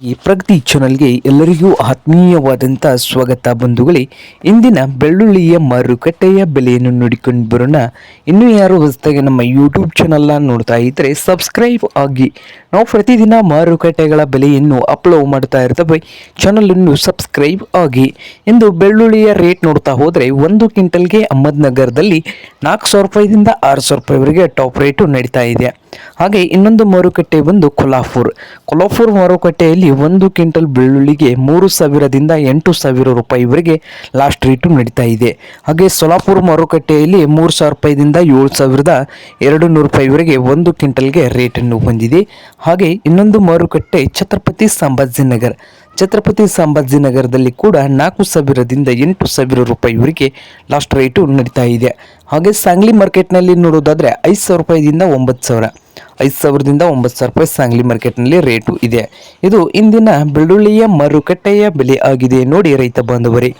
ಈ ಪ್ರಗತಿ ಚಾನಲ್ಗೆ ಎಲ್ಲರಿಗೂ ಆತ್ಮೀಯವಾದಂಥ ಸ್ವಾಗತ ಬಂಧುಗಳೇ. ಇಂದಿನ ಬೆಳ್ಳುಳ್ಳಿಯ ಮಾರುಕಟ್ಟೆಯ ಬೆಲೆಯನ್ನು ನೋಡಿಕೊಂಡು ಬರೋಣ. ಇನ್ನು ಯಾರು ಹೊಸದಾಗಿ ನಮ್ಮ ಯೂಟ್ಯೂಬ್ ಚಾನಲ್ನ ನೋಡ್ತಾ ಇದ್ದರೆ ಸಬ್ಸ್ಕ್ರೈಬ್ ಆಗಿ. ನಾವು ಪ್ರತಿದಿನ ಮಾರುಕಟ್ಟೆಗಳ ಬೆಲೆಯನ್ನು ಅಪ್ಲೋಡ್ ಮಾಡ್ತಾ ಇರ್ತವೆ. ಚಾನಲನ್ನು ಸಬ್ಸ್ಕ್ರೈಬ್ ಆಗಿ. ಇಂದು ಬೆಳ್ಳುಳ್ಳಿಯ ರೇಟ್ ನೋಡ್ತಾ ಹೋದರೆ ಒಂದು ಕ್ವಿಂಟಲ್ಗೆ ಅಹಮದ್ನಗರದಲ್ಲಿ ನಾಲ್ಕು ಸಾವಿರ ರೂಪಾಯಿದಿಂದ ಆರು ಸಾವಿರ ರೂಪಾಯಿವರೆಗೆ ಟಾಪ್ ರೇಟು ನಡೀತಾ ಇದೆ. ಹಾಗೆ ಇನ್ನೊಂದು ಮಾರುಕಟ್ಟೆ ಬಂದು ಕೊಲ್ಹಾಪುರ್. ಕೊಲ್ಹಾಪುರ್ ಮಾರುಕಟ್ಟೆಯಲ್ಲಿ ಒಂದು ಕ್ವಿಂಟಲ್ ಬೆಳ್ಳುಳ್ಳಿಗೆ ಮೂರು ಸಾವಿರದಿಂದ ಎಂಟು ಸಾವಿರ ರೂಪಾಯಿವರೆಗೆ ಲಾಸ್ಟ್ ರೇಟು ನಡೀತಾ ಇದೆ. ಹಾಗೆ ಸೊಲಾಪುರ ಮಾರುಕಟ್ಟೆಯಲ್ಲಿ ಮೂರು ಸಾವಿರ ರೂಪಾಯಿದಿಂದ ಏಳು ಸಾವಿರದ ಎರಡು ನೂರು ರೂಪಾಯಿವರೆಗೆ ಒಂದು ಕ್ವಿಂಟಲ್ಗೆ ರೇಟನ್ನು ಹೊಂದಿದೆ. ಹಾಗೆ ಇನ್ನೊಂದು ಮಾರುಕಟ್ಟೆ ಛತ್ರಪತಿ ಸಂಭಾಜಿನಗರ್ ಛತ್ರಪತಿ ಸಂಭಾಜಿನಗರದಲ್ಲಿ ಕೂಡ ನಾಲ್ಕು ಸಾವಿರದಿಂದ ಎಂಟು ಸಾವಿರ ರೂಪಾಯಿವರೆಗೆ ಲಾಸ್ಟ್ ರೇಟು ನಡೀತಾ ಇದೆ. ಹಾಗೆ ಸಾಂಗ್ಲಿ ಮಾರ್ಕೆಟ್ನಲ್ಲಿ ನೋಡೋದಾದರೆ ಐದು ಸಾವಿರ ರೂಪಾಯಿದಿಂದ ಒಂಬತ್ತು ಸಾವಿರ, ಐದು ಸಾವಿರದಿಂದ ಒಂಬತ್ತು ಸಾವಿರ ರೂಪಾಯಿ ಸಾಂಗ್ಲಿ ಮಾರ್ಕೆಟ್ನಲ್ಲಿ ರೇಟು ಇದೆ. ಇದು ಇಂದಿನ ಬೆಳ್ಳುಳ್ಳಿಯ ಮಾರುಕಟ್ಟೆಯ ಬೆಲೆ ಆಗಿದೆ ನೋಡಿ ರೈತ ಬಾಂಧವರೇ.